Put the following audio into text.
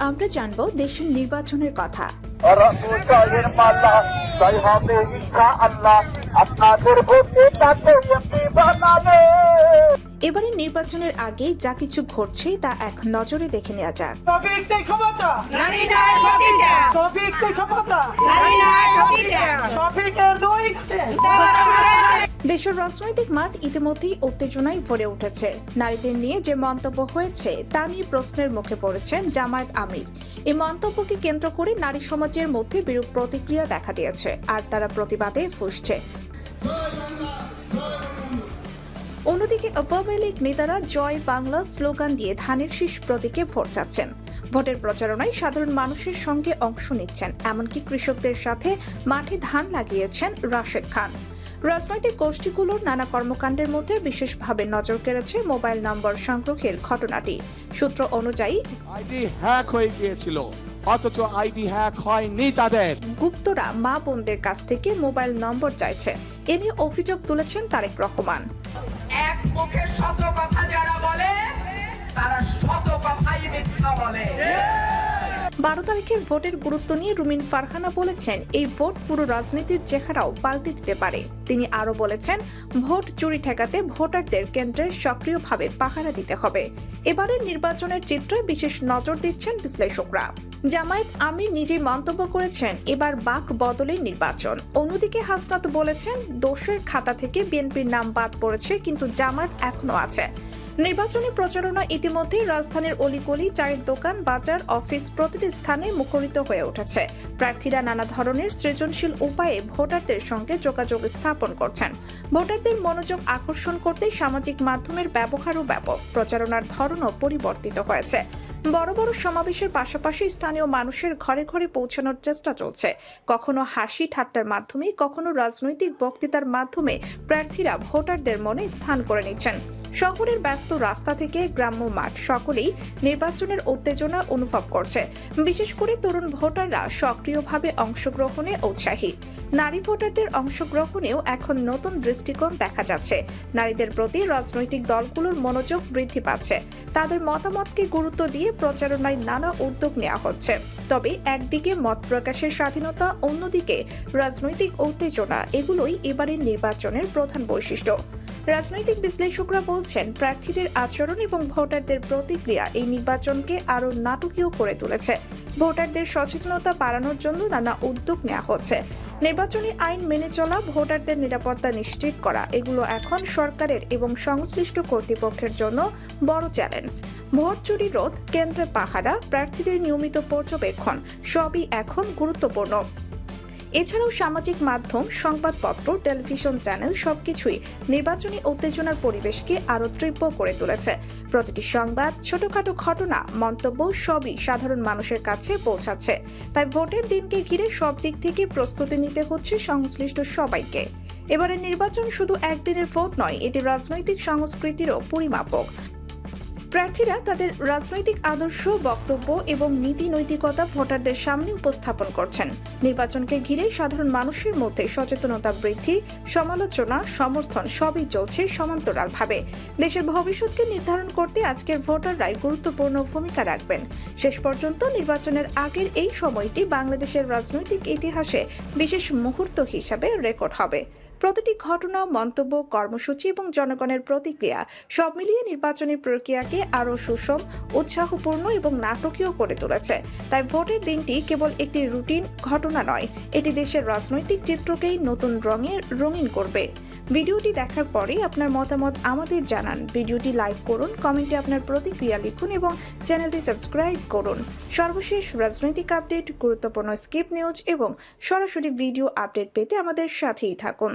আমরা জানব দেশের নির্বাচনের কথা। এবারে নির্বাচনের আগে যা কিছু ঘটছে তা এক নজরে দেখে নেওয়া যাক। টপিক দেশের রাজনৈতিক মাঠ ইতিমধ্যেই উত্তেজনায় ভরে উঠেছে। নারীদের নিয়ে যে মন্তব্য হয়েছে, তা নিয়ে প্রশ্নের মুখে পড়েছেন জামায়াত আমির। এই মন্তব্যকে কেন্দ্র করে নারী সমাজের মধ্যে বিরূপ প্রতিক্রিয়া দেখা দিয়েছে, আর তারা প্রতিবাদে ফুসছে। অন্যদিকে আওয়ামী লীগ নেতারা জয় বাংলা স্লোগান দিয়ে ধানের শীষ প্রতীকে ভোট চাচ্ছেন। ভোটের প্রচারণায় সাধারণ মানুষের সঙ্গে অংশ নিচ্ছেন, এমনকি কৃষকদের সাথে মাঠে ধান লাগিয়েছেন রাশেদ খান। রাজনৈতিক গোষ্ঠীগুলোর নানা কর্মকাণ্ডের মধ্যে বিশেষভাবে নজর কেড়েছে মোবাইল নম্বর সংগ্রহের ঘটনাটি। সূত্র অনুযায়ী আইডি হ্যাক হয়ে গিয়েছিল অথচ আইডি হ্যাক হয়নি তাদের। গুপ্তরা মা বোনদের কাছ থেকে মোবাইল নম্বর চাইছে। এ নিয়ে অভিযোগ তুলেছেন তারেক রহমান। এক মুখে শত কথা যারা বলে তারা শত কথাই মিথ্যা বলে। বারো তারিখের ভোটের গুরুত্ব নিয়ে রুমিন ফারহানা বলেছেন, এই ভোট পুরো রাজনীতির চেহারাও পাল্টে দিতে পারে। তিনি আরও বলেছেন, ভোট চুরি ঠেকাতে ভোটারদের কেন্দ্রে সক্রিয়ভাবে পাহারা দিতে হবে। এবারের নির্বাচনের চিত্রে বিশেষ নজর দিচ্ছেন বিশ্লেষকরা। জামায়াত আমির নিজেই মন্তব্য করেছেন, এবার বাক বদলের নির্বাচন। অন্যদিকে হাসনাত বলেছেন, দোষের খাতা থেকে বিএনপির নাম বাদ পড়েছে, কিন্তু জামায়াত এখনও আছে। নির্বাচনী প্রচারণা ইতিমধ্যেই রাজধানীর অলিগলি চায়ের দোকান, বাজার, অফিস প্রতিটি স্থানে মুখরিত হয়ে উঠেছে। প্রার্থীরা নানা ধরনের সৃজনশীল উপায়ে ভোটারদের সঙ্গে যোগাযোগ স্থাপন করছেন। ভোটারদের মনোযোগ আকর্ষণ করতে সামাজিক মাধ্যমের ব্যবহারও ব্যাপক। প্রচারণার ধরনও পরিবর্তিত হয়েছে। বড় বড় সমাবেশের পাশাপাশি স্থানীয় মানুষের ঘরে ঘরে পৌঁছানোর চেষ্টা চলছে। কখনো হাসি ঠাট্টার মাধ্যমে, কখনো রাজনৈতিক বক্তৃতার মাধ্যমে প্রার্থীরা ভোটারদের মনে স্থান করে নিচ্ছেন। শহরের ব্যস্ত রাস্তা থেকে গ্রাম্য মাঠ সকলেই নির্বাচনের উত্তেজনা অনুভব করছে। বিশেষ করে তরুণ ভোটাররা সক্রিয়ভাবে অংশগ্রহণে উৎসাহী। নারী ভোটারদের অংশগ্রহণেও এখন নতুন দৃষ্টিকোণ দেখা যাচ্ছে। নারীদের প্রতি রাজনৈতিক দলগুলোর মনোযোগ বৃদ্ধি পাচ্ছে। তাদের মতামতকে গুরুত্ব দিয়ে প্রচারণায় নানা উদ্যোগ নেওয়া হচ্ছে। তবে একদিকে মত প্রকাশের স্বাধীনতা, অন্যদিকে রাজনৈতিক উত্তেজনা, এগুলোই এবারের নির্বাচনের প্রধান বৈশিষ্ট্য। রাজনৈতিক বিশ্লেষকরা বলছেন, প্রার্থীদের আচরণ এবং ভোটারদের প্রতিক্রিয়া এই নির্বাচনকে আরও নাটকীয় করে তুলেছে। ভোটারদের সচেতনতা বাড়ানোর জন্য নানা উদ্যোগ নেওয়া হচ্ছে। নির্বাচনী আইন মেনে চলা, ভোটারদের নিরাপত্তা নিশ্চিত করা, এগুলো এখন সরকারের এবং সংশ্লিষ্ট কর্তৃপক্ষের জন্য বড় চ্যালেঞ্জ। ভোট চুরি রোধ কেন্দ্রে পাহারা, প্রার্থীদের নিয়মিত পর্যবেক্ষণ, সবই এখন গুরুত্বপূর্ণ। এছাড়াও সামাজিক মাধ্যম, সংবাদপত্র, টেলিভিশন চ্যানেল সবকিছুই নির্বাচনী উত্তেজনার পরিবেশকে আরও তীব্র করে তুলেছে। প্রতিটি সংবাদ, ছোটখাটো ঘটনা, মন্তব্য সবই সাধারণ মানুষের কাছে পৌঁছাচ্ছে। তাই ভোটের দিনকে ঘিরে সব দিক থেকে প্রস্তুতি নিতে হচ্ছে সংশ্লিষ্ট সবাইকে। এবারে নির্বাচন শুধু একদিনের ভোট নয়, এটি রাজনৈতিক সংস্কৃতিরও পরিমাপক। প্রার্থীরা তাদের রাজনৈতিক আদর্শ, বক্তব্য এবং নীতি নৈতিকতা ভোটারদের সামনে উপস্থাপন করছেন। নির্বাচনকে ঘিরে সাধারণ মানুষের মধ্যে সচেতনতা বৃদ্ধি, সমালোচনা, সমর্থন সবই চলছে সমান্তরালভাবে। দেশের ভবিষ্যৎকে নির্ধারণ করতে আজকের ভোটাররাই গুরুত্বপূর্ণ ভূমিকা রাখবেন। শেষ পর্যন্ত নির্বাচনের আগের এই সময়টি বাংলাদেশের রাজনৈতিক ইতিহাসে বিশেষ মুহূর্ত হিসাবে রেকর্ড হবে। প্রতিটি ঘটনা, মন্তব্য, কর্মসূচি এবং জনগণের প্রতিক্রিয়া সব মিলিয়ে নির্বাচনী প্রক্রিয়াকে আরও সুষম, উৎসাহপূর্ণ এবং নাটকীয় করে তুলেছে। তাই ভোটের দিনটি কেবল একটি রুটিন ঘটনা নয়, এটি দেশের রাজনৈতিক চিত্রকেই নতুন রঙে রঙিন করবে। ভিডিওটি দেখার পরে আপনার মতামত আমাদের জানান। ভিডিওটি লাইক করুন, কমেন্টে আপনার প্রতিক্রিয়া লিখুন এবং চ্যানেলটি সাবস্ক্রাইব করুন। সর্বশেষ রাজনৈতিক আপডেট, গুরুত্বপূর্ণ স্কিপ নিউজ এবং সরাসরি ভিডিও আপডেট পেতে আমাদের সাথেই থাকুন।